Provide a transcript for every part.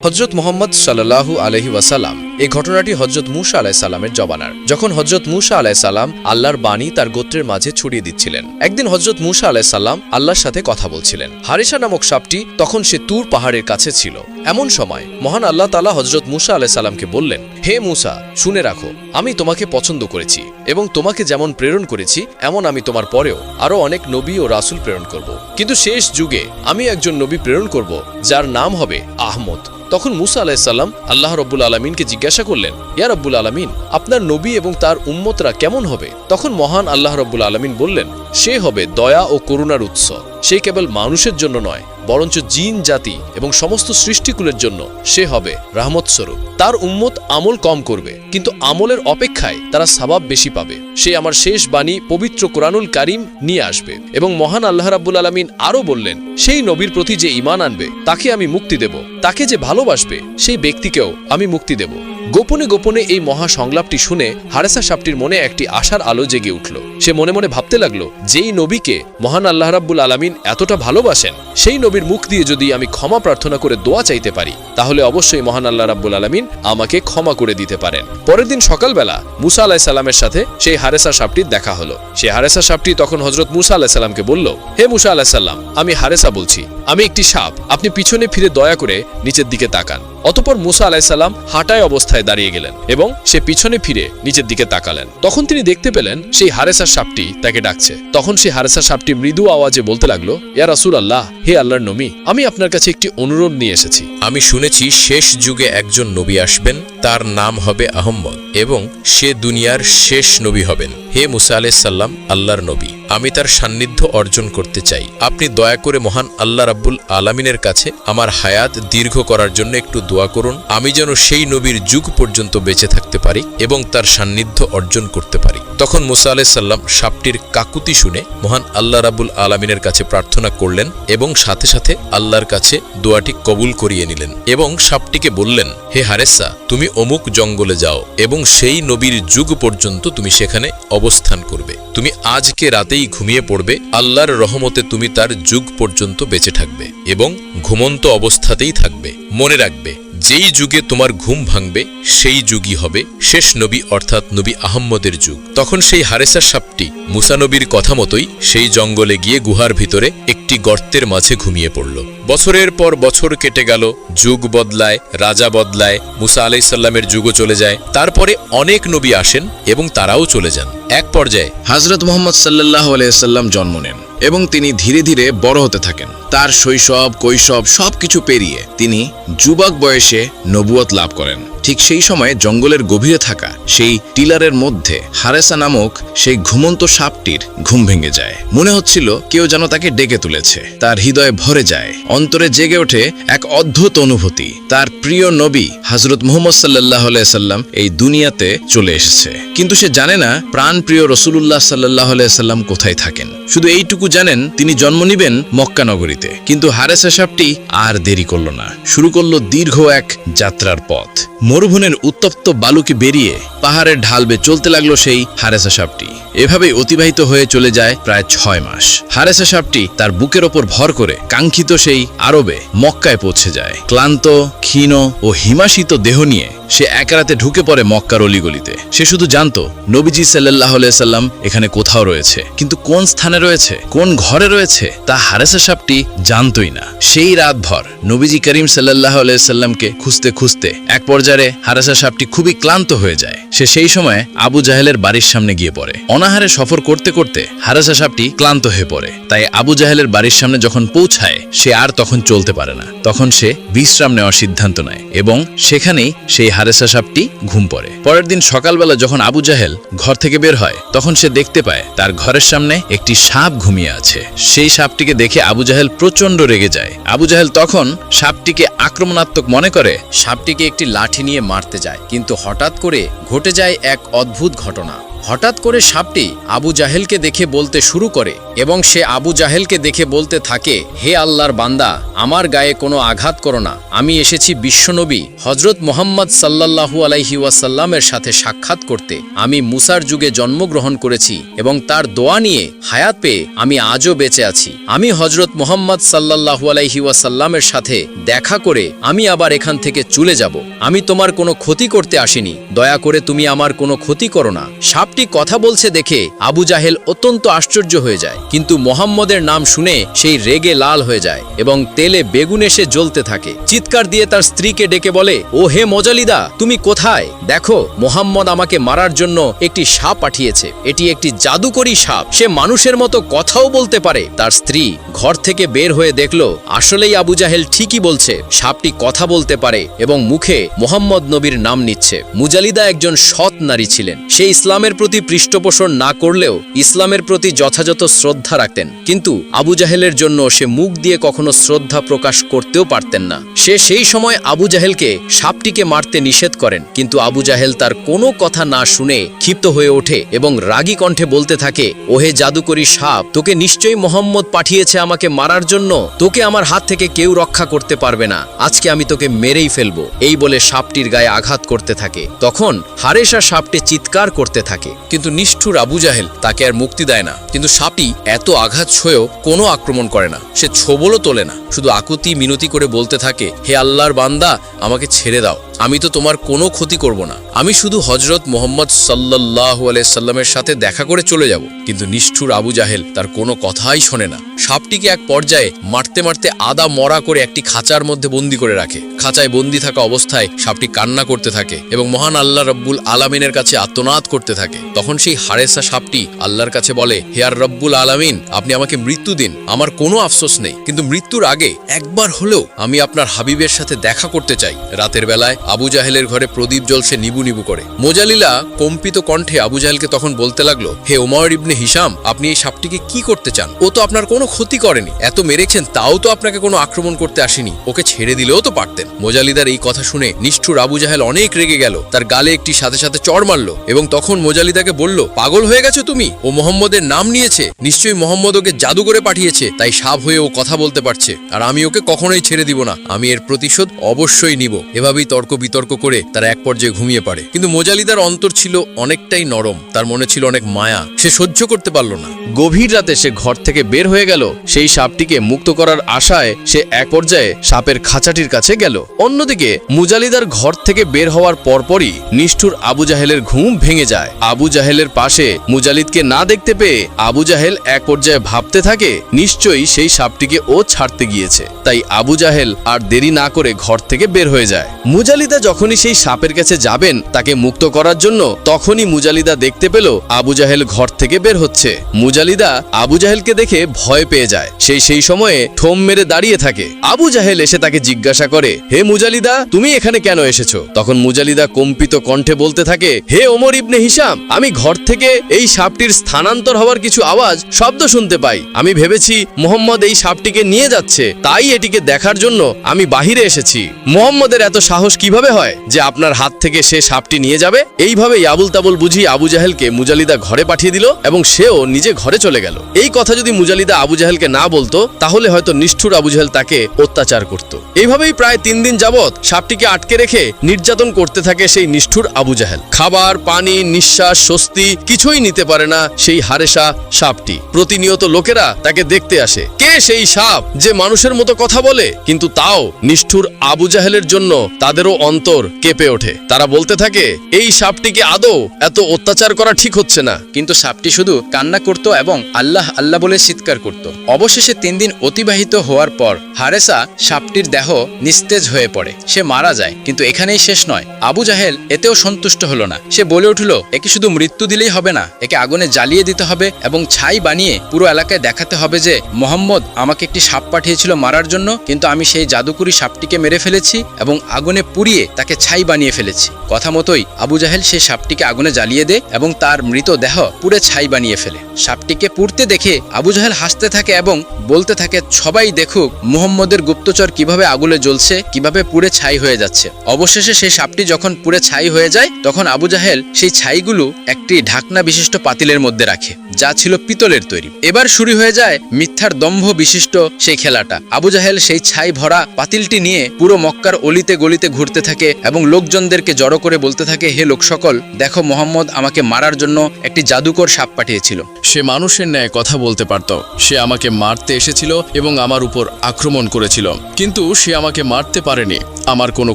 হজরত মোহাম্মদ সাল্লাহু আলহি ওয়াসাল্লাম এই ঘটনাটি হজরত মুসা আলাহ সাল্লামের জবানার। যখন হজরত মুসা আলাহ সাল্লাম আল্লাহর বাণী তার গোত্রের মাঝে ছড়িয়ে দিচ্ছিলেন, একদিন হজরত মুসা আলাহ সাল্লাম আল্লাহর সাথে কথা বলছিলেন। হারিসা নামক সাপটি তখন সে তুর পাহাড়ের কাছে ছিল। এমন সময় মহান আল্লাহ তালা হজরত মুসা আলাহ সাল্লামকে বললেন, হে মুসা, শুনে রাখো, আমি তোমাকে পছন্দ করেছি এবং তোমাকে যেমন প্রেরণ করেছি, এমন আমি তোমার পরেও আরও অনেক নবী ও রাসূল প্রেরণ করব। কিন্তু শেষ যুগে আমি একজন নবী প্রেরণ করব, যার নাম হবে আহমদ। তখন মুসা আলাহিসাল্লাম আল্লাহ রব্বুল আলমিনকে জিজ্ঞাসা করলেন, ইয়া রব্বুল আলমিন, আপনার নবী এবং তার উম্মতরা কেমন হবে? তখন মহান আল্লাহ রব্বুল আলমিন বললেন, সে হবে দয়া ও করুণার উৎস। সে কেবল মানুষের জন্য নয়, বরঞ্চ জিন, জাতি এবং সমস্ত সৃষ্টিকুলের জন্য সে হবে রাহমত স্বরূপ তার উম্মত আমল কম করবে, কিন্তু আমলের অপেক্ষায় তারা সাবাব বেশি পাবে। সে আমার শেষ বাণী পবিত্র কোরআনুল কারিম নিয়ে আসবে। এবং মহান আল্লাহ রাব্বুল আলমিন আরও বললেন, সেই নবীর প্রতি যে ইমান আনবে, তাকে আমি মুক্তি দেব। তাকে যে ভালোবাসবে, সেই ব্যক্তিকেও আমি মুক্তি দেব। গোপনে গোপনে এই মহা সংলাপটি শুনে হারেসা সাপটির মনে একটি আশার আলো জেগে উঠল। সে মনে মনে ভাবতে লাগল, যেই নবীকে মহান আল্লাহ রাব্বুল আলামিন এতটা ভালোবাসেন, সেই নবীর মুখ দিয়ে যদি আমি ক্ষমা প্রার্থনা করে দোয়া চাইতে পারি, তাহলে অবশ্যই মহান আল্লাহ রাব্বুল আলামিন আমাকে ক্ষমা করে দিতে পারেন। পরের দিন সকালবেলা মুসা আলাহ সাল্লামের সাথে সেই হারেসা সাপটির দেখা হলো। সেই হারেসা সাপটি তখন হজরত মুসা আলাহ সাল্লামকে বলল, হে মুসা আলাহ সাল্লাম আমি হারেসা বলছি, আমি একটি সাপ, আপনি পিছনে ফিরে দয়া করে নিচের দিকে তাকান। অতপর মুসা আলাহিসাল্লাম হাঁটায় অবস্থায় দাঁড়িয়ে গেলেন এবং সে পিছনে ফিরে নিচের দিকে তাকালেন। তখন তিনি দেখতে পেলেন সেই হারেসার সাপটি তাকে ডাকছে। তখন সেই হারেসার সাপটি মৃদু আওয়াজে বলতে লাগল, ইয়া রাসুল আল্লাহ হে আল্লাহর নবী, আমি আপনার কাছে একটি অনুরোধ নিয়ে এসেছি। আমি শুনেছি শেষ যুগে একজন নবী আসবেন, তার নাম হবে আহম্মদ এবং সে দুনিয়ার শেষ নবী হবেন। হে মুসা আলাইসাল্লাম আল্লাহর নবী, আমি তার সান্নিধ্য অর্জন করতে চাই। আপনি দয়া করে মহান আল্লাহ রাব্বুল আলামিনের কাছে আমার হায়াত দীর্ঘ করার জন্য একটু দোয়া করুন, আমি যেন সেই নবীর যুগ পর্যন্ত বেঁচে থাকতে পারি এবং তার সান্নিধ্য অর্জন করতে পারি। তখন মুসা আলাইসাল্লাম সাপটির কাকুতি শুনে মহান আল্লাহ রাব্বুল আলামিনের কাছে প্রার্থনা করলেন এবং সাথে সাথে আল্লাহর কাছে দোয়াটি কবুল করিয়ে নিলেন এবং সাপটিকে বললেন, হে হারেসা, তুমি অমুক জঙ্গলে যাও এবং সেই নবীর যুগ পর্যন্ত তুমি সেখানে অবস্থান করবে। তুমি আজকে রাতেই ঘুমিয়ে পড়বে, আল্লাহর রহমতে তুমি তার যুগ পর্যন্ত বেঁচে থাকবে এবং ঘুমন্ত অবস্থাতেই থাকবে। মনে রাখবে যেই যুগে তোমার ঘুম ভাঙবে, সেই যুগই হবে শেষ নবী অর্থাৎ নবী আহম্মদের যুগ। তখন সেই হারেসা সাপটি মুসানবীর কথা মতোই সেই জঙ্গলে গিয়ে গুহার ভিতরে একটি গর্তের মাঝে ঘুমিয়ে পড়ল। বছরের পর বছর কেটে গেল, যুগ বদলায়, রাজা বদলায়, মুসা আলাইসাল্লামের যুগও চলে যায়। তারপরে অনেক নবী আসেন এবং তারাও চলে যান। এক পর্যায়ে হাজরত মোহাম্মদ সাল্লাহ আলাইসাল্লাম জন্ম নেন। এবং তিনি ধীরে ধীরে বড় হতে থাকেন। তার শৈশব, কৈশব সবকিছু পেরিয়ে তিনি যুবক বয়সে নবুয়ত লাভ করেন। ঠিক সেই সময়ে জঙ্গলের গভীরে থাকা সেই টিলারের মধ্যে হারেসা নামক সেই ঘুমন্ত সাপটির ঘুম ভেঙে যায়। মনে হচ্ছিল কেউ যেন তাকে ডেকে তুলেছে। তার হৃদয়ে ভরে যায়। অন্তরে জেগে ওঠে এক অদ্ভুত অনুভূতি। তার প্রিয় নবী হজরত মুহম্মদ সাল্লাহ সাল্লাম এই দুনিয়াতে চলে এসেছে। কিন্তু সে জানে না প্রাণ প্রিয় রসুল্লাহ সাল্লাহ সাল্লাম কোথায় থাকেন। শুধু এইটুকু জানেন, তিনি জন্ম নিবেন মক্কানগরীতে কিন্তু হারেসা সাপটি আর দেরি করল না। শুরু করল দীর্ঘ এক যাত্রার পথ। মরুভূমির উত্তপ্ত বালুকে বেরিয়ে পাহাড়ের ঢাল চলতে লাগল সেই হারেসা সাপটি। এভাবেই অতিবাহিত হয়ে চলে যায় প্রায় ছয় মাস। হারেসা সাপটি তার বুকের ওপর ভর করে কাঙ্ক্ষিত সেই আরবে মক্কায় পৌঁছে যায়। ক্লান্ত, ক্ষীণ ও হিমাশিত দেহ নিয়ে সে এক রাতে ঢুকে পড়ে মক্কার অলিগলিতে। সে শুধু জানতো, নবীজি সাল্লাহ সাল্লাম এখানে কোথাও রয়েছে। কিন্তু কোন স্থানে রয়েছে, কোন ঘরে রয়েছে, তা হারেসা সাপটি জানতই না। সেই রাতভর নবীজি করিম সাল্লাহ সাল্লামকে খুঁজতে খুঁজতে এক পর্যায়ে হারেসা সাপটি খুবই ক্লান্ত হয়ে যায়। সে সেই সময় আবু জাহেলের বাড়ির সামনে গিয়ে পড়ে। অনাহারে সফর করতে করতে হারেসা সাপটি ক্লান্ত হয়ে পড়ে। তাই আবু জাহেলের বাড়ির সামনে যখন পৌঁছায়, সে আর তখন চলতে পারে না। তখন সে বিশ্রাম নেওয়ার সিদ্ধান্ত নেয় এবং সেখানেই সেই হারেসা সাপটি ঘুম পড়ে। পরের দিন সকালবেলা যখন আবু জাহেল ঘর থেকে বের হয়, তখন সে দেখতে পায় তার ঘরের সামনে একটি সাপ ঘুমিয়ে আছে। সেই সাপটিকে দেখে আবু জাহেল প্রচণ্ড রেগে যায়। আবু জাহেল তখন সাপটিকে আক্রমণাত্মক মনে করে সাপটিকে একটি লাঠি নিয়ে মারতে যায়। কিন্তু হঠাৎ করে ঘটে যায় এক অদ্ভুত ঘটনা। হঠাৎ করে সাপটি আবু জাহেলকে দেখে বলতে শুরু করে এবং সে আবু জাহেলকে দেখে বলতে থাকে, হে আল্লাহর বান্দা, আমার গায়ে কোনো আঘাত করো না। আমি এসেছি বিশ্বনবী হজরত মোহাম্মদ সাল্লাল্লাহু আলাইহি ওয়াসাল্লামের সাথে সাক্ষাৎ করতে। আমি মুসার যুগে জন্মগ্রহণ করেছি এবং তার দোয়া নিয়ে হায়াত পেয়ে আমি আজও বেঁচে আছি। আমি হজরত মোহাম্মদ সাল্লাল্লাহু আলাইহি ওয়াসাল্লামের সাথে দেখা করে আমি আবার এখান থেকে চলে যাব। আমি তোমার কোনো ক্ষতি করতে আসিনি। দয়া করে তুমি আমার কোনো ক্ষতি করো না। সাপটি কথা বলছে দেখে আবু জাহেল অত্যন্ত আশ্চর্য হয়ে যায়। কিন্তু মোহাম্মদের নাম শুনে সেই রেগে লাল হয়ে যায় এবং তেলে বেগুন এসে জ্বলতে থাকে। চিৎকার দিয়ে তার স্ত্রীকে ডেকে বলে, ও হে মজালিদা, তুমি কোথায়? দেখো, মোহাম্মদ আমাকে মারার জন্য একটি সাপ পাঠিয়েছে। এটি একটি জাদুকরী সাপ। সে মানুষের মতো কথাও বলতে পারে। তার স্ত্রী ঘর থেকে বের হয়ে দেখল, আসলেই আবু জাহেল ঠিকই বলছে, সাপটি কথা বলতে পারে এবং মুখে মোহাম্মদ নবীর নাম নিচ্ছে। মুজালিদা একজন সৎ নারী ছিলেন। সে ইসলামের প্রতি পৃষ্ঠপোষণ না করলেও ইসলামের প্রতি যথাযথ শ্রদ্ধা রাখতেন। কিন্তু আবু জাহেলের জন্য সে মুখ দিয়ে কখনো শ্রদ্ধা প্রকাশ করতেও পারতেন না। সে সেই সময় আবু জাহেলকে সাপটিকে মারতে নিষেধ করেন, কিন্তু আবু জাহেল তার কোনো কথা না শুনে ক্ষিপ্ত হয়ে ওঠে এবং রাগী কণ্ঠে বলতে থাকে, ওহে জাদুকরী সাপ, তোকে নিশ্চয়ই মোহাম্মদ পাঠিয়েছে আমাকে মারার জন্য। তোকে আমার হাত থেকে কেউ রক্ষা করতে পারবে না। আজকে আমি তোকে মেরেই ফেলব। এই বলে সাপটির গায়ে আঘাত করতে থাকে। তখন হারেসা সাপটি চিৎকার করতে থাকে। কিন্তু নিষ্ঠুর আবু জাহেল তাকে আর মুক্তি দেয় না। কিন্তু সাপটি এত আঘাত ছয়েও কোনো আক্রমণ করে না। সে ছোবলও তোলে না। শুধু আকুতি মিনতি করে বলতে থাকে, হে আল্লাহর বান্দা, আমাকে ছেড়ে দাও। আমি তো তোমার কোনো ক্ষতি করব না। আমি শুধু হজরত মোহাম্মদ সাল্লাহ সাল্লামের সাথে দেখা করে চলে যাব। কিন্তু নিষ্ঠুর আবু জাহেল তার কোনো কথাই শোনে না। সাপটিকে এক পর্যায়ে মারতে মারতে আদা মরা করে একটি খাঁচার মধ্যে বন্দি করে রাখে। খাঁচায় বন্দি থাকা অবস্থায় সাপটি কান্না করতে থাকে এবং মহান আল্লাহ রব্বুল আলামিনের কাছে আত্মনাদ করতে থাকে। তখন সেই হারেসা সাপটি আল্লাহর কাছে বলে, হে আর রব্বুল আলামিন, আপনি আমাকে মৃত্যু দিন। আমার কোনো আফসোস নেই। কিন্তু মৃত্যুর আগে একবার হলেও আমি আপনার হাবিবের সাথে দেখা করতে চাই। রাতের বেলায় আবু জাহেলের ঘরে প্রদীপ জ্বলছে নিবু নিবু করে। মোজালিলা কম্পিত কণ্ঠে আবু জাহেলকে তখন বলতে লাগল, হে ওমর ইবনে হিসাম আপনি এই সাপটিকে কি করতে চান? ও তো আপনার কোনো ক্ষতি করেনি। এত মেরেছেন, তাও তো আপনাকে কোনো আক্রমণ করতে আসেনি। ওকে ছেড়ে দিলেও তো পারতেন। মোজালিদার এই কথা শুনে নিষ্ঠুর আবু জাহেল অনেক রেগে গেল। তার গালে একটি সাথে সাথে চড় মারলো এবং তখন মোজালিদাকে বলল, পাগল হয়ে গেছো তুমি? ও মোহাম্মদের নাম নিয়েছে। নিশ্চয়ই মোহাম্মদ ওকে জাদু করে পাঠিয়েছে, তাই সাপ হয়ে ও কথা বলতে পারছে। আর আমি ওকে কখনোই ছেড়ে দিব না। আমি এর প্রতিশোধ অবশ্যই নিব। এভাবেই তর্ক বিতর্ক করে তারা এক পর্যায়ে ঘুমিয়ে পড়ে। কিন্তু মোজালিদার অন্তর ছিল অনেকটাই নরম, তার মনে ছিল অনেক মায়া। সে সহ্য করতে পারল না। গভীর রাতে সে ঘর থেকে বের হয়ে গেল, সেই সাপটিকে মুক্ত করার আশায় সে এক পর্যায়ে সাপের খাঁচাটির কাছে গেল। অন্যদিকে, মুজালিদার ঘর থেকে বের হওয়ার পরপরই নিষ্ঠুর আবু জাহেলের ঘুম ভেঙে যায়। আবু জাহেলের পাশে মুজালিদকে না দেখতে পেয়ে আবু জাহেল এক পর্যায়ে ভাবতে থাকে, নিশ্চয়ই সেই সাপটিকে ও ছাড়তে গিয়েছে। তাই আবু জাহেল আর দেরি না করে ঘর থেকে বের হয়ে যায়। মুজালিদা যখনই সেই সাপের কাছে যাবেন, তাকে মুক্ত করার জন্য তখনই মুজালিদা দেখতে পেল আবু জাহেল ঘর থেকে বের হচ্ছে। মুজালিদা আবু জাহেলকে দেখে ভয় পেয়ে যায়। সেই সেই সময়ে ঠোম মেরে দাঁড়িয়ে থাকে। আবু জাহেল এসে তাকে জিজ্ঞাসা করে, হে মুজালিদা, তুমি এখানে কেন এসেছ? তখন মুজালিদা কম্পিত কণ্ঠে বলতে থাকে, হে ওমর ইবনে হিসাম আমি ঘর থেকে এই সাপটির স্থানান্তর হওয়ার কিছু আওয়াজ, শব্দ শুনতে পাই। আমি ভেবেছি মোহাম্মদ এই সাপটিকে নিয়ে যাচ্ছে। তাই এটিকে দেখার জন্য আমি বাহিরে এসেছি। মোহাম্মদের এত সাহস কীভাবে হয় যে আপনার হাত থেকে সে সাপটি নিয়ে যাবে। এইভাবেই আবুল তাবুল বুঝিয়ে আবু জাহেলকে মুজালিদা ঘরে পাঠিয়ে দিল এবং সেও নিজে ঘরে চলে গেল। এই কথা যদি মুজালিদা আবু জাহেলকে না বলতো, তাহলে হয়তো নিষ্ঠুর আবু জাহেল তাকে অত্যাচার করত। এইভাবেই প্রায় তিন দিন যাবৎ সাপটিকে আটকে রেখে নির্যাতন করতে থাকে সেই নিষ্ঠুর আবু জাহেল। খাবার, পানি, নিঃশ্বাস, স্বস্তি কিছুই নিতে পারে না সেই হারেসা সাপটি। প্রতিনিয়ত লোকেরা তাকে দেখতে আসে। কে সেই সাপ যে মানুষের মতো কথা বলে, কিন্তু তাও নিষ্ঠুর আবু জাহেলের জন্য তাদেরও অন্তর কেঁপে ওঠে। তারা বলতে থাকে, এই সাপটিকে আদৌ এত অত্যাচার করা ঠিক হচ্ছে না? কিন্তু সাপটি শুধু কান্না করত এবং আল্লাহ আল্লাহ বলে চিৎকার করত। অবশেষে তিন দিন অতিবাহিত হওয়ার পর হারেসা সাপটির দেহ নিস্তেজ হয়ে পড়ে। সে মারা যায়, কিন্তু এখানেই শেষ নয়। আবু জাহেল এতেও সন্তুষ্ট হলো না। সে বলে উঠল, একে শুধু মৃত্যু দিলেই হবে না, একে আগুনে জ্বালিয়ে দিতে হবে এবং ছাই বানিয়ে পুরো এলাকায় দেখাতে হবে যে মোহাম্মদ আমাকে একটি সাপ পাঠিয়েছিল মারার জন্য, কিন্তু আমি সেই জাদুকুরি সাপটিকে মেরে ফেলেছি এবং আগুনে পুড়িয়ে জ্বালিয়ে তাকে ছাই বানিয়ে ফেলেছি। কথা মতোই আবু জাহেল সেই সাপটিকে আগুনে জ্বালিয়ে দেয় এবং তার মৃত দেহ পুড়ে ছাই বানিয়ে ফেলে। সাপটিকে পুড়তে দেখে আবু জাহেল হাসতে থাকে এবং বলতে থাকে, সবাই দেখুক মুহম্মদের গুপ্তচর কীভাবে আগুনে জ্বলছে, কীভাবে পুড়ে ছাই হয়ে যাচ্ছে। অবশেষে সেই সাপটি যখন পুড়ে ছাই হয়ে যায়, তখন আবু জাহেল সেই ছাইগুলো একটি ঢাকনা বিশিষ্ট পাতিলের মধ্যে রাখে, যা ছিল পিতলের তৈরি। এবার শুরু হয়ে যায় মিথ্যার দম্ভ বিশিষ্ট সেই খেলাটা। আবু জাহেল সেই ছাই ভরা পাতিলটি নিয়ে পুরো মক্কার অলিতে গলিতে ঘুরতে থাকে এবং লোকজনদেরকে জড়ো করে বলতে থাকে, হে লোক সকল, দেখো মোহাম্মদ আমাকে মারার জন্য একটি জাদুকর সাপ পাঠিয়েছিল। সে মানুষের ন্যায় কথা বলতে পারত। সে আমাকে মারতে এসেছিল এবং আমার উপর আক্রমণ করেছিল। কিন্তু সে আমাকে মারতে পারেনি। আমার কোনো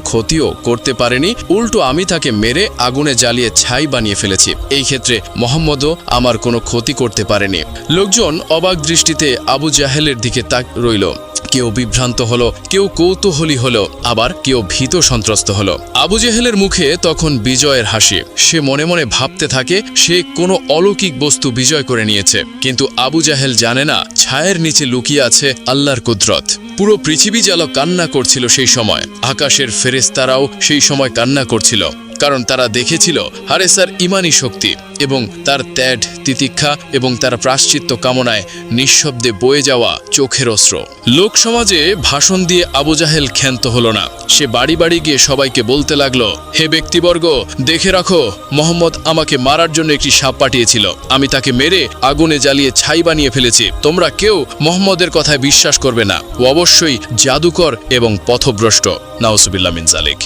ক্ষতিও করতে পারেনি। উল্টো আমি তাকে মেরে আগুনে জ্বালিয়ে ছাই বানিয়ে ফেলেছি। এই ক্ষেত্রে মোহাম্মদও আমার কোনো ক্ষতি করতে পারেনি। লোকজন অবাক দৃষ্টিতে আবু জাহেলের দিকে তাক রইল। কেউ বিভ্রান্ত হলো, কেউ কৌতূহলী হলো, আবার কেউ ভীত সন্ত্রস্ত হলো। আবু জেহেলের মুখে তখন বিজয়ের হাসি। সে মনে মনে ভাবতে থাকে, সে কোনো অলৌকিক বস্তু বিজয় করে নিয়েছে। কিন্তু আবু জাহেল জানে না, ছায়ের নিচে লুকিয়ে আছে আল্লাহর কুদরত। পুরো পৃথিবী যেন কান্না করছিল সেই সময়। আকাশের ফেরেস্তারাও সেই সময় কান্না করছিল। কারণ তারা দেখেছিল হারেসার ইমানি শক্তি এবং তার ত্যাড তিতিক্ষা এবং তার প্রাশ্চিত্য কামনায় নিঃশব্দে বয়ে যাওয়া চোখের অস্ত্র। লোক সমাজে ভাষণ দিয়ে আবু জাহেল ক্ষান্ত হলো না। সে বাড়ি বাড়ি গিয়ে সবাইকে বলতে লাগল, হে ব্যক্তিবর্গ, দেখে রাখো, মোহাম্মদ আমাকে মারার জন্য একটি সাপ পাঠিয়েছিল। আমি তাকে মেরে আগুনে জ্বালিয়ে ছাই বানিয়ে ফেলেছি। তোমরা কেউ মোহাম্মদের কথায় বিশ্বাস করবে না। ও অবশ্যই জাদুকর এবং পথভ্রষ্ট। নাউসুবিল্লা মিন জালিক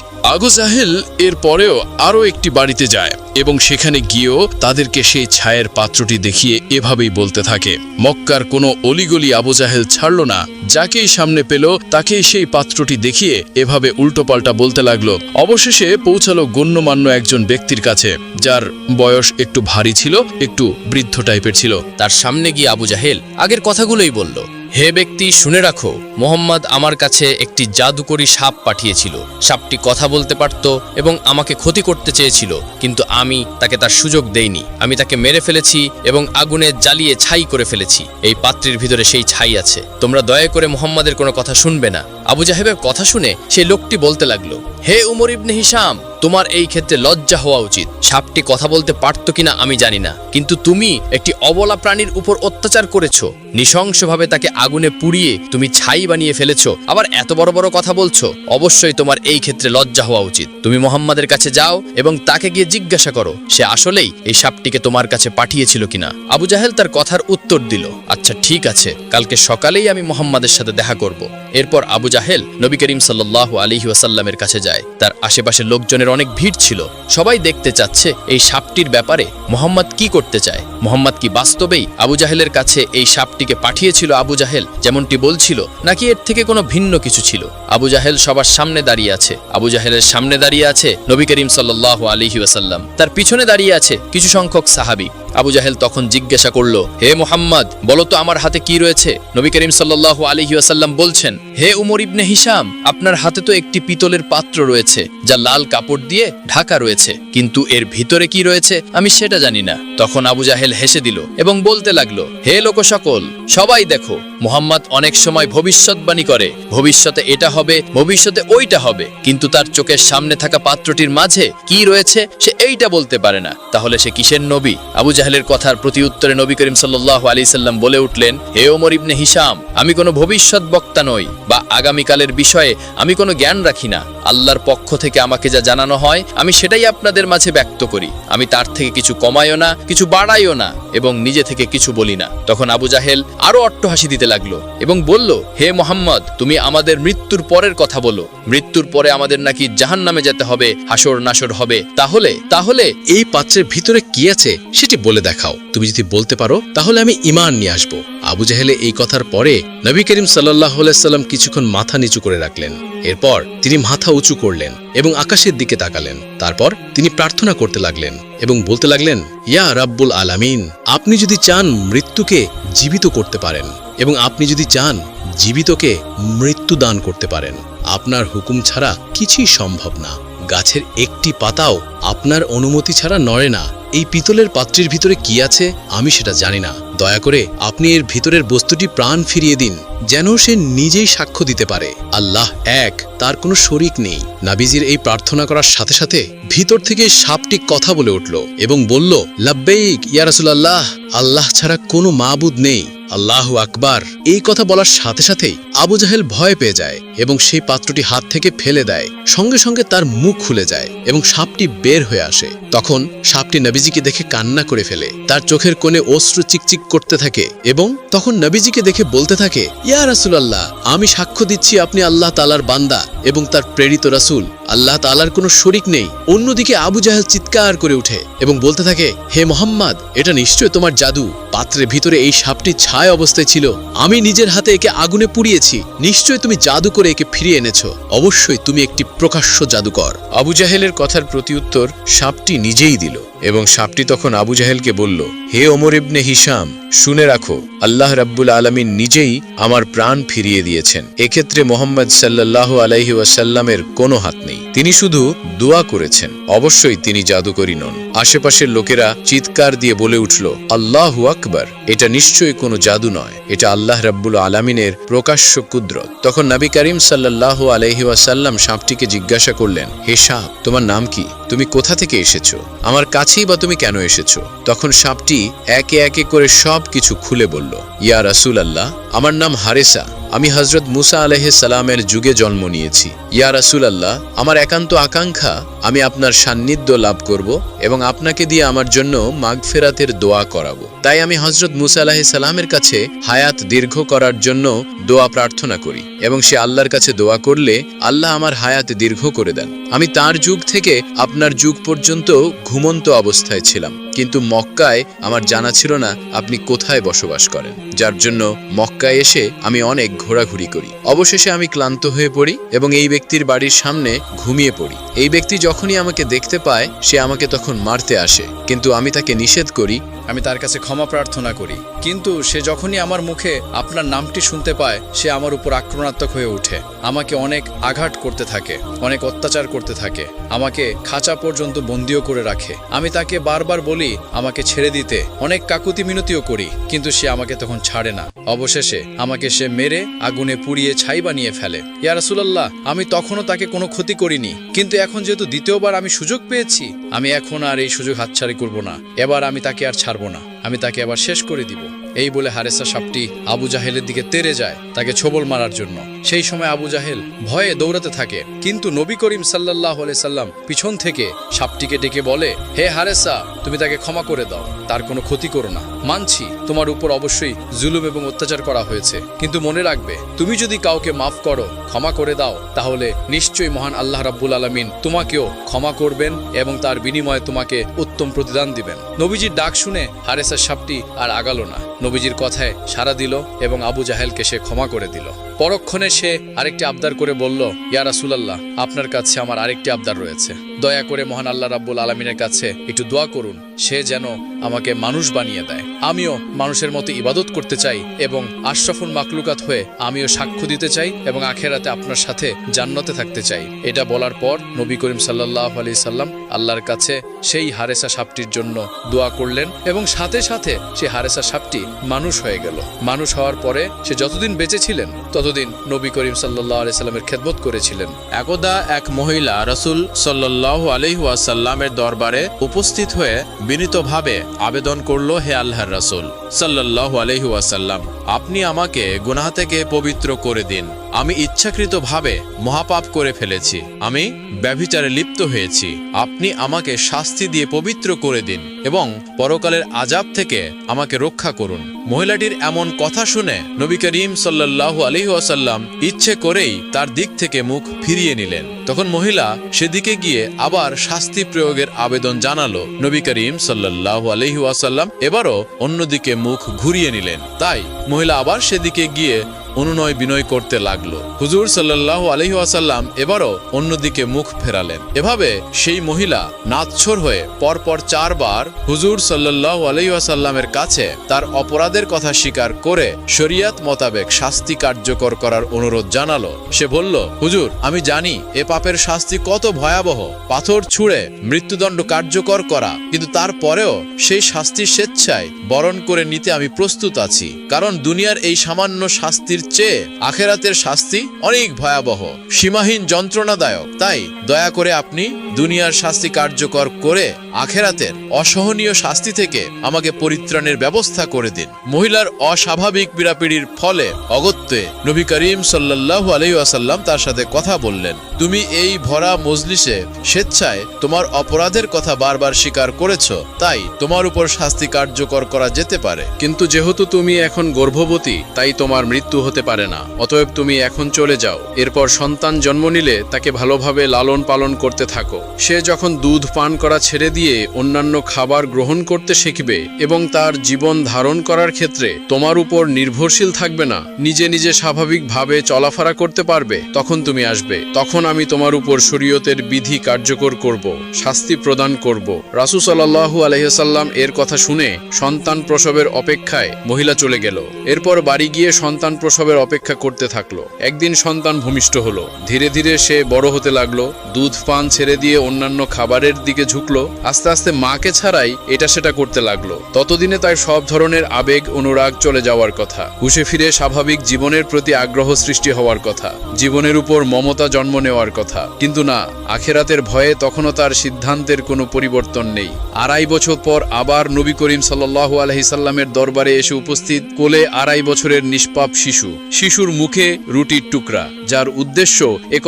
এর পরেও আরও একটি বাড়িতে যায় এবং সেখানে গিয়েও তাদেরকে সেই ছায়ের পাত্রটি দেখিয়ে এভাবেই বলতে থাকে, মক্কার কোনো অলিগলি আবু জাহেল ছাড়ল না, যাকেই সামনে পেল তাকেই সেই পাত্রটি দেখিয়ে এভাবে উল্টোপাল্টা বলতে লাগল। অবশেষে পৌঁছালো গণ্যমান্য একজন ব্যক্তির কাছে, যার বয়স একটু ভারী ছিল, একটু বৃদ্ধ টাইপের ছিল। তার সামনে গিয়ে আবু জাহেল আগের কথাগুলোই বলল। হে ব্যক্তি, শুনে রাখো, মোহাম্মদ আমার কাছে একটি জাদুকরি সাপ পাঠিয়েছিল। সাপটি কথা বলতে পারত এবং আমাকে ক্ষতি করতে চেয়েছিল, কিন্তু আমি তাকে তার সুযোগ দেইনি। আমি তাকে মেরে ফেলেছি এবং আগুনে জ্বালিয়ে ছাই করে ফেলেছি। এই পাত্রের ভিতরে সেই ছাই আছে। তোমরা দয়া করে মোহাম্মদের কোনো কথা শুনবে না। আবু জাহেবের কথা শুনে সে লোকটি বলতে লাগল, হে উমর ইবনে হিসাম তোমার এই ক্ষেত্রে লজ্জা হওয়া উচিত। সাপটি কথা বলতে পারতো কিনা আমি জানি না, কিন্তু তুমি একটি অবলা প্রাণীর উপর অত্যাচার করেছ। নৃশংসভাবে তাকে আগুনে পুড়িয়ে তুমি ছাই বানিয়ে ফেলেছো। আবার এত বড় বড় কথা বলছো, অবশ্যই তোমার এই ক্ষেত্রে লজ্জা হওয়া উচিত। তুমি মোহাম্মদের কাছে যাও এবং তাকে গিয়ে জিজ্ঞাসা করো, সে আসলেই এই সাপটিকে তোমার কাছে পাঠিয়েছিল কিনা? আবু জাহেল তার কথার উত্তর দিল আচ্ছা ঠিক আছে, কালকে সকালেই আমি মোহাম্মদের সাথে দেখা করব। এরপর আবু জাহেল নবী করিম সাল্লাহ আলী ওয়াসাল্লামের কাছে যায়। তার আশেপাশে লোকজনের অনেক ভিড় ছিল। সবাই দেখতে চাচ্ছে এই সাপটির ব্যাপারে মোহাম্মদ কি করতে চায়। মোহাম্মদ কি বাস্তবেই আবু জাহেলের কাছে এই সাপটিকে পাঠিয়েছিল আবু জাহেল যেমনটি বলছিল, নাকি এর থেকে কোনো ভিন্ন কিছু ছিল? আবু জাহেল সবার সামনে দাঁড়িয়ে আছে। আবু জাহেলের সামনে দাঁড়িয়ে আছে নবী করিম সাল্লাহ আলিহি ওয়াসাল্লাম। তার পিছনে দাঁড়িয়ে আছে কিছু সংখ্যক সাহাবি। আবু জাহেল তখন জিজ্ঞাসা করল, হে মোহাম্মদ, বলো তো আমার হাতে কি রয়েছে? নবী করিম সাল্লাহ আলহি আসাল্লাম বলছেন, হে উমর ইবনে হিসাম আপনার হাতে তো একটি পিতলের পাত্র রয়েছে, যা লাল কাপড় দিয়ে ঢাকা রয়েছে, কিন্তু এর ভিতরে কি রয়েছে আমি সেটা জানি না। তখন আবু জাহেল হেসে দিল এবং বলতে লাগল, হে লোক সকল সবাই দেখো, মোহাম্মদ অনেক সময় ভবিষ্যৎবাণী করে, ভবিষ্যতে এটা হবে, ভবিষ্যতে ওইটা হবে, কিন্তু তার চোখের সামনে থাকা পাত্রটির মাঝে কি রয়েছে সে এইটা বলতে পারে না, তাহলে সে কিসের নবী? আবু জাহেলের কথার প্রতি উত্তরে নবী করিম সাল্লাহ আলি সাল্লাম বলে উঠলেন, হে ওমর ইবনে হিসাম আমি কোনো ভবিষ্যৎ বক্তা নই, বা আগামীকালের বিষয়ে আমি কোনো জ্ঞান রাখি না। আল্লাহর পক্ষ থেকে আমাকে যা জানানো হয়, আমি সেটাই আপনাদের মাঝে ব্যক্ত করি। আমি তার থেকে কিছু কমাইও না, কিছু বাড়াইও না, এবং নিজে থেকে কিছু বলি না। তখন আবু জাহেল আরও অট্টহাসি দিতে লাগল এবং বলল, হে মোহাম্মদ, তুমি আমাদের মৃত্যুর পরের কথা বলো। মৃত্যুর পরে আমাদের নাকি জাহান নামে যেতে হবে হাসর নাসর হবে। তাহলে তাহলে এই পাত্রের ভিতরে কি আছে, সেটি বলে দেখাও। তুমি যদি বলতে পারো, তাহলে আমি ইমান নিয়ে আসব। আবু জাহেলে এই কথার পরে নবী করিম সাল্লাহ সাল্লাম কিছুক্ষণ মাথা নিচু করে রাখলেন। এরপর তিনি মাথা উঁচু করলেন এবং আকাশের দিকে তাকালেন। তারপর তিনি প্রার্থনা করতে লাগলেন এবং বলতে লাগলেন, ইয়া রাব্বুল আলামিন, আপনি যদি চান মৃত্যুকে জীবিত করতে পারেন এবং আপনি যদি চান জীবিতকে মৃত্যু দান করতে পারেন, আপনার হুকুম ছাড়া কিছুই সম্ভব না। গাছের একটি পাতাও আপনার অনুমতি ছাড়া নড়ে না। এই পিতলের পাত্রের ভিতরে কি আছে আমি সেটা জানি না। দয়া করে আপনি এর ভিতরের বস্তুটি প্রাণ ফিরিয়ে দিন, যেন সে নিজেই সাক্ষ্য দিতে পারে। আল্লাহ এক, তার কোনো শরিক নেই। নাবিজির এই প্রার্থনা করার সাথে সাথে ভিতর থেকে সাপটি কথা বলে উঠল এবং বলল, লাব্বেইক, ইয়া রাসূলুল্লাহ, আল্লাহ ছাড়া কোনো মাবুদ নেই। আল্লাহ আকবার। এই কথা বলার সাথে সাথেই আবু জাহেল ভয় পেয়ে যায় এবং সেই পাত্রটি হাত থেকে ফেলে দেয়। সঙ্গে সঙ্গে তার মুখ খুলে যায় এবং সাপটি বের হয়ে আসে। তখন সাপটি নবীজিকে দেখে কান্না করে ফেলে। তার চোখের কোণে অশ্রু চিকচিক করতে থাকে এবং তখন নবীজিকে দেখে বলতে থাকে, ইয়া রাসূলুল্লাহ, আমি সাক্ষ্য দিচ্ছি আপনি আল্লাহ তালার বান্দা এবং তার প্রেরিত রাসূল। আল্লাহ তালার কোনো শরিক নেই। অন্যদিকে আবু জাহেল চিৎকার করে উঠে এবং বলতে থাকে, হে মোহাম্মদ, এটা নিশ্চয় তোমার জাদু। পাত্রের ভিতরে এই সাপটি ছায় অবস্থায় ছিল। আমি নিজের হাতে একে আগুনে পুড়িয়েছি। নিশ্চয় তুমি জাদু করে একে ফিরিয়ে এনেছ। অবশ্যই তুমি একটি প্রকাশ্য জাদুকর। আবু জাহেলের কথার প্রতিউত্তর সাপটি নিজেই দিল। এবং সাপটি তখন আবু জাহেলকে বলল, হে ওমর ইবনে হিসাম শুনে রাখো, আল্লাহ রাব্বুল আলমিন নিজেই আমার প্রাণ ফিরিয়ে দিয়েছেন। এক্ষেত্রে মোহাম্মদ সাল্লাহ আলাইহি ওয়াসাল্লামের কোনো হাত নেই। তিনি শুধু দোয়া করেছেন। অবশ্যই তিনি জাদুকরী নন। আশেপাশের লোকেরা চিৎকার দিয়ে বলে উঠল, আল্লাহ আকবার, এটা নিশ্চয়ই কোনো জাদু নয়। এটা আল্লাহ রাব্বুল আলমিনের প্রকাশ্য কুদরত। তখন নবী করিম সাল্লাহ আলহি ওয়াসাল্লাম সাপটিকে জিজ্ঞাসা করলেন, হে সাপ, তোমার নাম কি? তুমি কোথা থেকে এসেছ? আমার কাছেই বা তুমি কেন এসেছ? তখন সাপটি একে একে করে সব কিছু খুলে বলল, ইয়া রাসুল আল্লাহ আমার নাম হারেসা। আমি হজরত মুসা আলহে সালামের যুগে জন্ম নিয়েছি। ইয়া রাসুল আল্লাহ আমার একান্ত আকাঙ্ক্ষা, আমি আপনার সান্নিধ্য লাভ করব এবং আপনাকে দিয়ে আমার জন্য মাগফেরাতের দোয়া করাবো। তাই আমি হজরত মুসা আলাহি সালামের কাছে হায়াত দীর্ঘ করার জন্য দোয়া প্রার্থনা করি এবং সে আল্লাহর কাছে দোয়া করলে আল্লাহ আমার হায়াত দীর্ঘ করে দেন। আমি তার যুগ থেকে আপনার যুগ পর্যন্ত ঘুমন্ত অবস্থায় ছিলাম। কিন্তু মক্কায় আমার জানা ছিল না আপনি কোথায় বসবাস করেন। যার জন্য মক্কায় এসে আমি অনেক ঘোরাঘুরি করি। অবশেষে আমি ক্লান্ত হয়ে পড়ি এবং এই ব্যক্তির বাড়ির সামনে ঘুমিয়ে পড়ি। এই ব্যক্তি যখনই আমাকে দেখতে পায়, সে আমাকে তখন মারতে আসে। কিন্তু আমি তাকে নিষেধ করি। আমি তার কাছে ক্ষমা প্রার্থনা করি। কিন্তু সে যখনই আমার মুখে আপনার নামটি শুনতে পায়, সে আমার উপর আক্রমণাত্মক হয়ে ওঠে। আমাকে অনেক আঘাত করতে থাকে, অনেক অত্যাচার করতে থাকে। আমাকে খাঁচা পর্যন্ত বন্দিও করে রাখে। আমি তাকে বারবার বলি আমাকে ছেড়ে দিতে। অনেক কাকুতি মিনতিও করি, কিন্তু সে আমাকে তখন ছাড়ে না। অবশেষে আমাকে সে মেরে আগুনে পুড়িয়ে ছাই বানিয়ে ফেলে। ইয়া রাসুলাল্লাহ, আমি তখনও তাকে কোনো ক্ষতি করিনি, কিন্তু এখন যেহেতু দ্বিতীয়বার আমি সুযোগ পেয়েছি, আমি এখন আর এই সুযোগ হাতছাড়ি করব না। এবার আমি তাকে আর ছাড়ব না, আমি তাকে আবার শেষ করে দিব। এই বলে হারেসা সাপটি আবু জাহেলের দিকে তেরে যায় তাকে ছবল মারার জন্য। সেই সময় আবু জাহেল ভয়ে দৌড়াতে থাকে। কিন্তু নবী করিম সাল্লাহ সাল্লাম পিছন থেকে সাপটিকে ডেকে বলে, হে হারেসা, তুমি তাকে ক্ষমা করে দাও। তার কোনো ক্ষতি করো না। মানছি তোমার উপর অবশ্যই জুলুম এবং অত্যাচার করা হয়েছে। কিন্তু মনে রাখবে, তুমি যদি কাউকে মাফ করো, ক্ষমা করে দাও, তাহলে নিশ্চয়ই মহান আল্লাহ রাব্বুল আলমিন তোমাকেও ক্ষমা করবেন এবং তার বিনিময়ে তোমাকে উত্তম প্রতিদান দিবেন। নবীজির ডাক শুনে হারেসার সাপটি আর আগালো না। নবীজির কথায় সাড়া দিল এবং আবু জাহেলকে সে ক্ষমা করে দিল। পরক্ষণে সে আরেকটি আবদার করে বলল, ইয়া রাসুলাল্লাহ, আপনার কাছে আমার আরেকটি আবদার রয়েছে। দয়া করে মহান আল্লাহ রাব্বুল আলমিনের কাছে একটু দোয়া করুন। সে যেন আমাকে মানুষ বানিয়ে দেয়। আমিও মানুষের মতো ইবাদত করতে চাই এবং আশরাফুল মাকলুকাত হয়ে আমিও সাক্ষ্য দিতে চাই এবং আখেরাতে আপনার সাথে জান্নাতে থাকতে চাই। এটা বলার পর নবী করিম সাল্লাহ আলি সাল্লাম আল্লাহর কাছে সেই হারেসা সাপটির জন্য দোয়া করলেন এবং সাথে সাথে সে হারেসা সাপটি মানুষ হয়ে গেল। মানুষ হওয়ার পরে সে যতদিন বেঁচে ছিলেন, ততদিন নবী করিম সাল্লাহ আলি সাল্লামের খেদমত করেছিলেন। একদা এক মহিলা রসুল সাল্লাহ আলহাসাল্লামের দরবারে উপস্থিত হয়ে বিনীতভাবে আবেদন করল, হে আল্লাহর রাসুল সাল্লাহ আলিহাসাল্লাম আপনি আমাকে গুনাহ থেকে পবিত্র করে দিন। আমি ইচ্ছাকৃতভাবে মহাপাপ করে ফেলেছি। আমি ব্যভিচারে লিপ্ত হয়েছি। আপনি আমাকে শাস্তি দিয়ে পবিত্র করে দিন এবং পরকালের আজাব থেকে আমাকে রক্ষা করুন। মহিলাটির এমন কথা শুনে নবী করিম সাল্লাহু আলহিহাসাল্লাম ইচ্ছে করেই তার দিক থেকে মুখ ফিরিয়ে নিলেন। তখন মহিলা সেদিকে গিয়ে আবার শাস্তি প্রয়োগের আবেদন জানালো নবী করিম সাল্লাহু আলহিহাসাল্লাম এবারও অন্যদিকে মুখ ঘুরিয়ে নিলেন। তাই মহিলা আবার সেদিকে গিয়ে অনুনয় বিনয় করতে লাগল। হুজুর সাল্লাহ আলহি আসাল্লাম এবারও অন্যদিকে মুখ ফেরালেন। এভাবে সেই মহিলা নাচ্ছর হয়ে পরপর চারবার হুজুর সাল্লাহ আলহি আসাল্লামের কাছে তার অপরাধের কথা স্বীকার করে শরিয়াত মোতাবেক শাস্তি কার্যকর করার অনুরোধ জানালো। সে বলল, হুজুর, আমি জানি এ পাপের শাস্তি কত ভয়াবহ। পাথর ছুঁড়ে মৃত্যুদণ্ড কার্যকর করা, কিন্তু তারপরেও সেই শাস্তি স্বেচ্ছায় বরণ করে নিতে আমি প্রস্তুত আছি। কারণ দুনিয়ার এই সামান্য শাস্তির চেয়ে আখেরাতের শাস্তি অনেক ভয়াবহ, সীমাহীন যন্ত্রণাদায়ক। তাই দয়া করে আপনি দুনিয়ার শাস্তি কার্যকর করে আখেরাতের অসহনীয় শাস্তি থেকে আমাকে পরিত্রাণের ব্যবস্থা করে দিন। মহিলার অস্বাভাবিক পীড়াপিড়ির ফলে অগত্যে নবী করিম সাল্লাহ আলাইসাল্লাম তার সাথে কথা বললেন, তুমি এই ভরা মজলিসে স্বেচ্ছায় তোমার অপরাধের কথা বারবার স্বীকার করেছ, তাই তোমার উপর শাস্তি কার্যকর করা যেতে পারে। কিন্তু যেহেতু তুমি এখন গর্ভবতী, তাই তোমার মৃত্যু হতে পারে না। অতএব তুমি এখন চলে যাও। এরপর সন্তান জন্ম নিলে তাকে ভালোভাবে লালন পালন করতে থাকো। সে যখন দুধ পান করা ছেড়ে দিয়ে অন্যান্য খাবার গ্রহণ করতে শিখবে এবং তার জীবন ধারণ করার ক্ষেত্রে তোমার উপর নির্ভরশীল থাকবে না, নিজে নিজে স্বাভাবিকভাবে চলাফেরা করতে পারবে, তখন তুমি আসবে। তখন আমি তোমার উপর শরীয়তের বিধি কার্যকর করব, শাস্তি প্রদান করব। রাসু সাল্লাহু আলহিসাল্লাম এর কথা শুনে সন্তান প্রসবের অপেক্ষায় মহিলা চলে গেল। এরপর বাড়ি গিয়ে সন্তান প্রসবের অপেক্ষা করতে থাকল। একদিন সন্তান ভূমিষ্ঠ হলো। ধীরে ধীরে সে বড় হতে লাগল, দুধ, পান ছেড়ে দিয়ে অন্যান্য খাবারের দিকে ঝুঁকলো। আস্তে আস্তে মাকে ছাড়াই এটা সেটা করতে লাগল। ততদিনে তার সব ধরনের আবেগ, অনুরাগ চলে যাওয়ার কথা। হুশে ফিরে স্বাভাবিক জীবনের প্রতি আগ্রহ সৃষ্টি হওয়ার কথা। জীবনের উপর মমতা জন্ম নেওয়ার কথা। কিন্তু না, আখেরাতের ভয়ে তখনও তার সিদ্ধান্তের কোনো পরিবর্তন নেই। আড়াই বছর পর আবার নবী করিম সাল্লাহ আলহিসাল্লামের দরবারে এসে উপস্থিত কোলে আড়াই বছরের নিষ্পাপ শিশু। শিশুর মুখে রুটির টুকরা, যার উদ্দেশ্য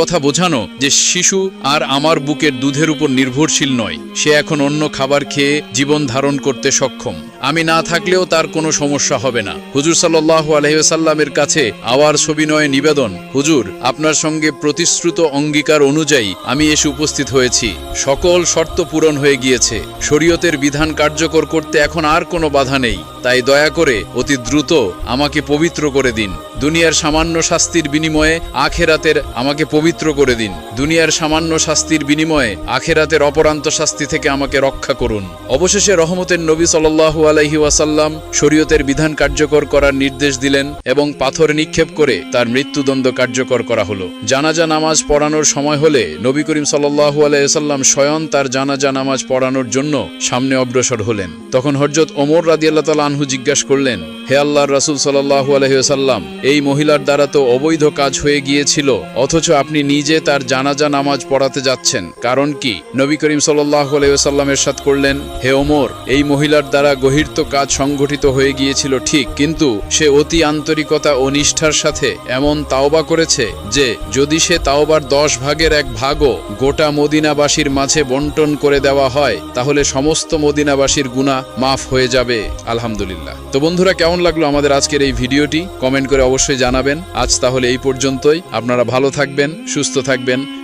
কথা বোঝানো যে শিশু আর আমার বুকের দুধের উপর নির্ভরশীল নয়, সে এখন অন্য খাবার খেয়ে জীবন ধারণ করতে সক্ষম। আমি না থাকলেও তার কোনো সমস্যা হবে না। হুজুর সাল্লাহ আলহিসাল্লামের কাছে আওয়ার সবিনয়ে নিবেদন, হুজুর, আপনার সঙ্গে প্রতিশ্রুত অঙ্গীকার অনুযায়ী আমি এসে উপস্থিত হয়েছি। সকল শর্ত পূরণ হয়ে গিয়েছে। শরীয়তের বিধান কার্যকর করতে এখন আর কোনো বাধা নেই। তাই দয়া করে অতি দ্রুত আমাকে পবিত্র করে দিন। দুনিয়ার সামান্য শাস্তির বিনিময়ে আখেরাতের আমাকে পবিত্র করে দিন। দুনিয়ার সামান্য শাস্তির বিনিময়ে আখেরাতের অপরান্ত শাস্তি থেকে আমাকে রক্ষা করুন। অবশেষে রহমতের নবী সাল্লাল্লাহু আলাইহি ওয়াসাল্লাম শরীয়তের বিধান কার্যকর করার নির্দেশ দিলেন এবং পাথর নিক্ষেপ করে তার মৃত্যুদণ্ড কার্যকর করা হলো। জানাজা নামাজ পড়ানোর সময় হলে নবী করিম সাল্লাল্লাহু আলাইসাল্লাম স্বয়ং তার জানাজা নামাজ পড়ানোর জন্য সামনে অগ্রসর হলেন। তখন হজরত ওমর রাদিয়াল্লাহ তালা আনহু জিজ্ঞাসা করলেন হে আল্লাহর রাসূল সাল্লাল্লাহু আলহিহাল্লাম এই মহিলার দ্বারা তো অবৈধ কাজ হয়ে গিয়েছিল, অথচ আপনি নিজে তার জানাজা নামাজ পড়াতে যাচ্ছেন। কারণ কি? নবী করিম সাল্লাল্লাহু আলহিহাল্লাম এরশাদ করলেন, হে ওমর, এই মহিলার দ্বারা গহির্ত কাজ সংগঠিত হয়ে গিয়েছিল ঠিক, কিন্তু সে অতি আন্তরিকতা ও নিষ্ঠার সাথে এমন তাওবা করেছে যে, যদি সে তাওবার দশ ভাগের এক ভাগও গোটা মদিনাবাসীর মাঝে বন্টন করে দেওয়া হয়, তাহলে সমস্ত মদিনাবাসীর গুণা মাফ হয়ে যাবে। আলহামদুলিল্লাহ। তো বন্ধুরা, কেমন লাগল আমাদের আজকের এই ভিডিওটি? কমেন্ট করে অবশ্যই জানাবেন। আজ তাহলে এই পর্যন্তই। আপনারা ভালো থাকবেন, সুস্থ থাকবেন।